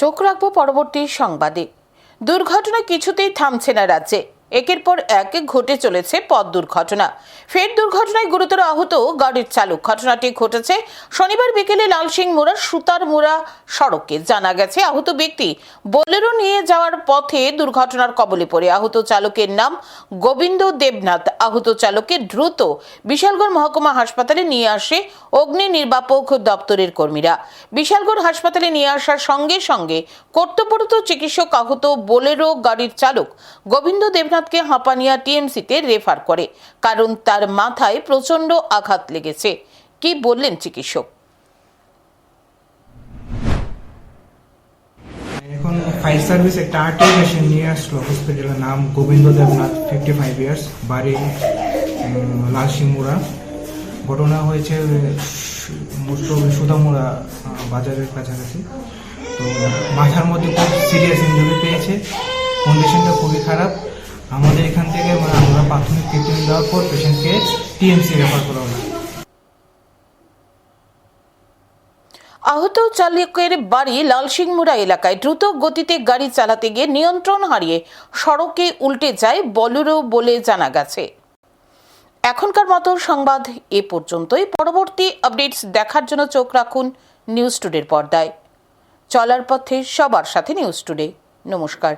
চোখ রাখব পরবর্তী সংবাদে। দুর্ঘটনা কিছুতেই থামছে না রাজ্যে। একের পর এক ঘটে চলেছে পথ দুর্ঘটনা। ফের দুর্ঘটনায় গুরুতর আহত গাড়ির চালক। ঘটনাটি ঘটেছে শনিবার বিকেলে লালসিং মোড়া সুতার মোড়া সড়কে। জানা গেছে, আহত ব্যক্তি বোলেরো নিয়ে যাওয়ার পথে দুর্ঘটনার কবলে পড়ে। আহত চালকের নাম গোবিন্দ দেবনাথ। আহত চালককে দ্রুত বিশালগড় মহকুমা হাসপাতালে নিয়ে আসে অগ্নি নির্বাপক দপ্তরের কর্মীরা। বিশালগড় হাসপাতালে নিয়ে আসার সঙ্গে সঙ্গে কর্তব্যরত চিকিৎসক আহত বোলেরো গাড়ির চালক গোবিন্দ দেবনাথকে হাঁপানিয়া টিএমসিতে রেফার করে। কারণ তার মাথায় প্রচণ্ড আঘাত লেগেছে। কি বললেন চিকিৎসক? এখন ফায়ার সার্ভিস একটা আরটি পেশেন্ট নিয়ে আসলো হসপিটালের নাম Gobinda Debnath fifty five years বাড়ি উম, লালসিংমুড়া। ঘটনা হয়েছে সুদামুড়া বাজারের কাছাকাছি। তো মাথার মধ্যে খুব সিরিয়াস ইঞ্জুরি পেয়েছে। কন্ডিশনটা খুবই খারাপ। আমাদের এখান থেকে মানে আমরা প্রাথমিক ট্রিটমেন্ট দেওয়ার পর পেশেন্টকে টিএমসি রেফার করা হলো। আহত চালকের বাড়ি লালসিংমুড়া এলাকায় দ্রুত গতিতে গাড়ি চালাতে গিয়ে নিয়ন্ত্রণ হারিয়ে সড়কে উল্টে যায় বলেরো বলে জানা গেছে। এখনকার মতো সংবাদ এ পর্যন্তই। পরবর্তী আপডেটস দেখার জন্য চোখ রাখুন নিউজ টুডের পর্দায়। চলার পথে সবার সাথে নিউজ টুডে। নমস্কার।